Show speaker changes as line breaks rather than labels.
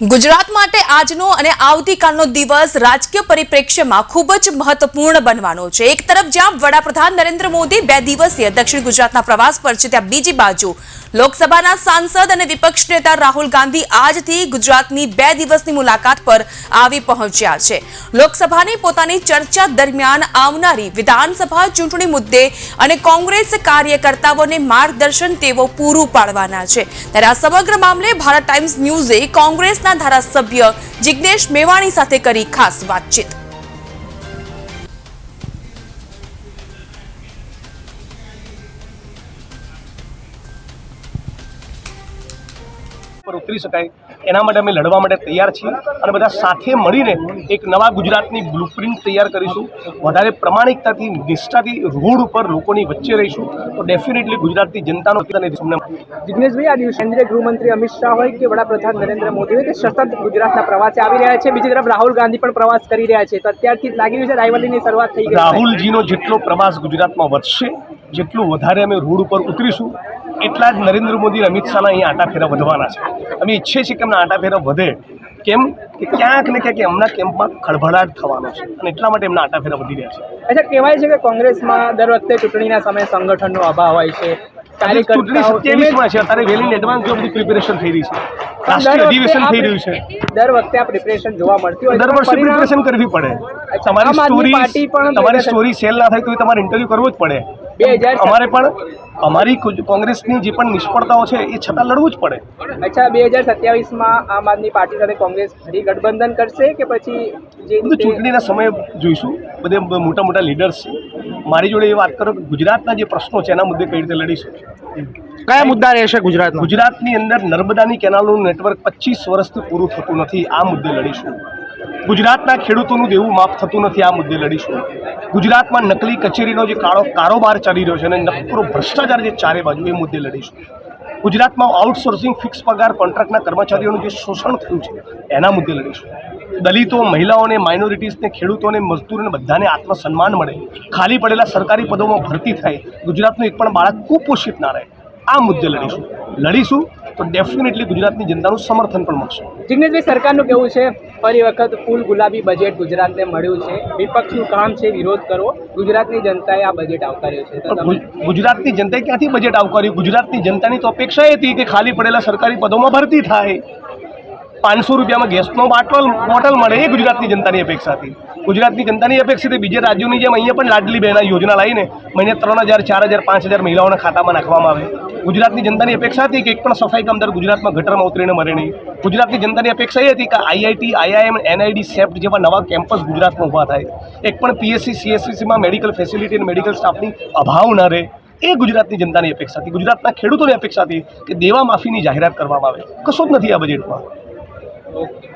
ગુજરાત માટે આજનો અને આવતીકાલનો દિવસ રાજકીય પરિપ્રેક્ષ્યમાં ખૂબ જ મહત્વપૂર્ણ બનવાનો છે. એક તરફ જ્યાં વડાપ્રધાન નરેન્દ્ર મોદી બે દિવસીય દક્ષિણ ગુજરાતના પ્રવાસ પર છે, ત્યાં બીજી બાજુ લોકસભાના સાંસદ અને વિપક્ષ નેતા રાહુલ ગાંધી આજથી ગુજરાતની બે દિવસની મુલાકાત પર આવી પહોંચ્યા છે. લોકસભાની પોતાની ચર્ચા દરમિયાન આવનારી વિધાનસભા ચૂંટણી મુદ્દે અને કોંગ્રેસ કાર્યકર્તાઓને માર્ગદર્શન તેઓ પૂરું પાડવાના છે. ત્યારે આ સમગ્ર મામલે ભારત ટાઈમ્સ ન્યૂઝે ધારાસભ્ય જિગ્નેશ મેવાણી સાથે કરી ખાસ વાતચીત.
પર ઉતરી શકાય. એના માટે અમે લડવા માટે તૈયાર છીએ અને બધા સાથે મળીને એક નવા ગુજરાતની બ્લુપ્રિન્ટ તૈયાર કરીશું. વધારે પ્રમાણિકતાથી નિષ્ઠાથી રોડ ઉપર લોકોની વચ્ચે રહીશું. તો ડેફિનેટલી ગુજરાતની જનતાનો
જિગ્નેશભાઈ આ દિવસે કેન્દ્રીય ગૃહમંત્રી અમિત શાહ હોય કે વડાપ્રધાન નરેન્દ્ર મોદી હોય કે સતત ગુજરાતના પ્રવાસે આવી રહ્યા છે. બીજી તરફ રાહુલ ગાંધી પણ પ્રવાસ કરી રહ્યા છે. તો અત્યારથી જ લાગી રહ્યું છે રાઇવલીની શરૂઆત થઈ ગઈ
રાહુલજીનો જેટલો પ્રવાસ ગુજરાતમાં વધશે જેટલું વધારે અમે રોડ ઉપર ઉતરીશું. એટલા જ નરેન્દ્ર મોદી અને અમિત શાહના અહીંયા આટા ફેરા વધવાના છે. અમે ઈચ્છીએ છીએ કે એમના આટા ફેરા વધે. કેમ? કે ક્યાંક ને ક્યાંક એમના કેમ્પમાં ખળભળાટ થવાનો છે અને એટલા માટે એમના આટા ફેરા વધી રહ્યા છે.
અચ્છા કહેવાય છે કે કોંગ્રેસમાં દર વખતે ચૂંટણીના સમયે સંગઠનનો અભાવ હોય છે.
ચૂંટણી સત્યાવીસમાં છે અત્યારે વેલ ઇન એડવાન્સ જો બધી પ્રિપેરેશન થઈ રહી છે. રાષ્ટ્રીય અધિવેશન થઈ રહ્યું છે.
દર વખતે આ પ્રિપરેશન જોવા મળતી હોય
દર વર્ષે પ્રિપરેશન કરવી પડે. તમારી સ્ટોરી
પણ
તમારી સ્ટોરી સેલ ના થાય તો તમારે ઇન્ટરવ્યુ કરવો જ પડે. અમારે પણ અમારી કોંગ્રેસની જે પણ નિષ્ફળતાઓ છે એ છતાં લડવું જ પડે.
અચ્છા બે હજાર સત્યાવીસમાં આમ આદમી પાર્ટી સાથે કોંગ્રેસ ફરી ગઠબંધન કરશે કે પછી જે
બધું ચૂંટણીના સમયે જોઈશું. બધે મોટા મોટા લીડર્સ છે. મારી જોડે એ વાત કરો કે ગુજરાતના જે પ્રશ્નો છે એના મુદ્દે કઈ રીતે લડીશું?
કયા મુદ્દા રહેશે ગુજરાત
ગુજરાતની અંદર નર્મદાની કેનાલનું નેટવર્ક પચીસ વર્ષથી પૂરું થતું નથી આ મુદ્દે લડીશું. ગુજરાતના ખેડૂતોનું દેવું માફ થતું નથી, આ મુદ્દે લડીશું. ગુજરાતમાં નકલી કચેરીનો જે કાળો કારોબાર ચાલી રહ્યો છે અને નકરો ભ્રષ્ટાચાર જે ચારે બાજુ એ મુદ્દે લડીશું. ગુજરાતમાં આઉટસોર્સિંગ ફિક્સ પગાર કોન્ટ્રાક્ટના કર્મચારીઓનું જે શોષણ થયું છે, એના મુદ્દે લડીશું. દલિતો, મહિલાઓને માઇનોરિટીઝને ખેડૂતોને, મજદૂરોને બધાને આત્મસન્માન મળે. ખાલી પડેલા સરકારી પદોમાં ભરતી થાય. ગુજરાતનું એક પણ બાળક કુપોષિત ના રહે. આ મુદ્દે લડીશું. લડીશું તો ડેફિનેટલી ગુજરાતની જનતાનું સમર્થન પણ મળશે.
જિગ્નેશભાઈ સરકારનું કેવું છે? ફરી વખત ફૂલ ગુલાબી બજેટ ગુજરાતને મળ્યું છે. વિપક્ષનું કામ છે વિરોધ કરવો. ગુજરાતની જનતાએ આ બજેટ આવકાર્યું છે.
ગુજરાતની જનતાએ ક્યાંથી બજેટ આવકાર્યું? ગુજરાતની જનતાની તો અપેક્ષા એ હતી કે ખાલી પડેલા સરકારી પદોમાં ભરતી થાય. પાંચસો રૂપિયામાં ગેસનો બાટલ, બોટલ મળે એ ગુજરાતની જનતાની અપેક્ષા હતી ગુજરાતની જનતાની અપેક્ષા હતી બીજા રાજ્યોની જેમ અહીંયા પણ લાડલી બહેના યોજના લાવીને મહિને ત્રણ હજાર, ચાર હજાર, પાંચ હજાર મહિલાઓના ખાતામાં નાખવામાં આવે. ગુજરાતની જનતાની અપેક્ષા હતી કે એક પણ સફાઈ કામદાર ગુજરાતમાં ગટરમાં ઉતરીને મરે નહીં. ગુજરાતની જનતાની અપેક્ષા એ હતી કે આઈઆઈટી, આઈઆઈએમ, એનઆઈડી સેફ્ટ જેવા નવા કેમ્પસ ગુજરાતમાં ઊભા થાય. એક પણ પીએસસી, સીએસસીસીમાં મેડિકલ ફેસિલિટી અને મેડિકલ સ્ટાફની અભાવ ન રહે એ ગુજરાતની જનતાની અપેક્ષા હતી ગુજરાતના ખેડૂતોની અપેક્ષા હતી કે દેવા માફીની જાહેરાત કરવામાં આવે. કશું જ નથી આ બજેટમાં.
ওকে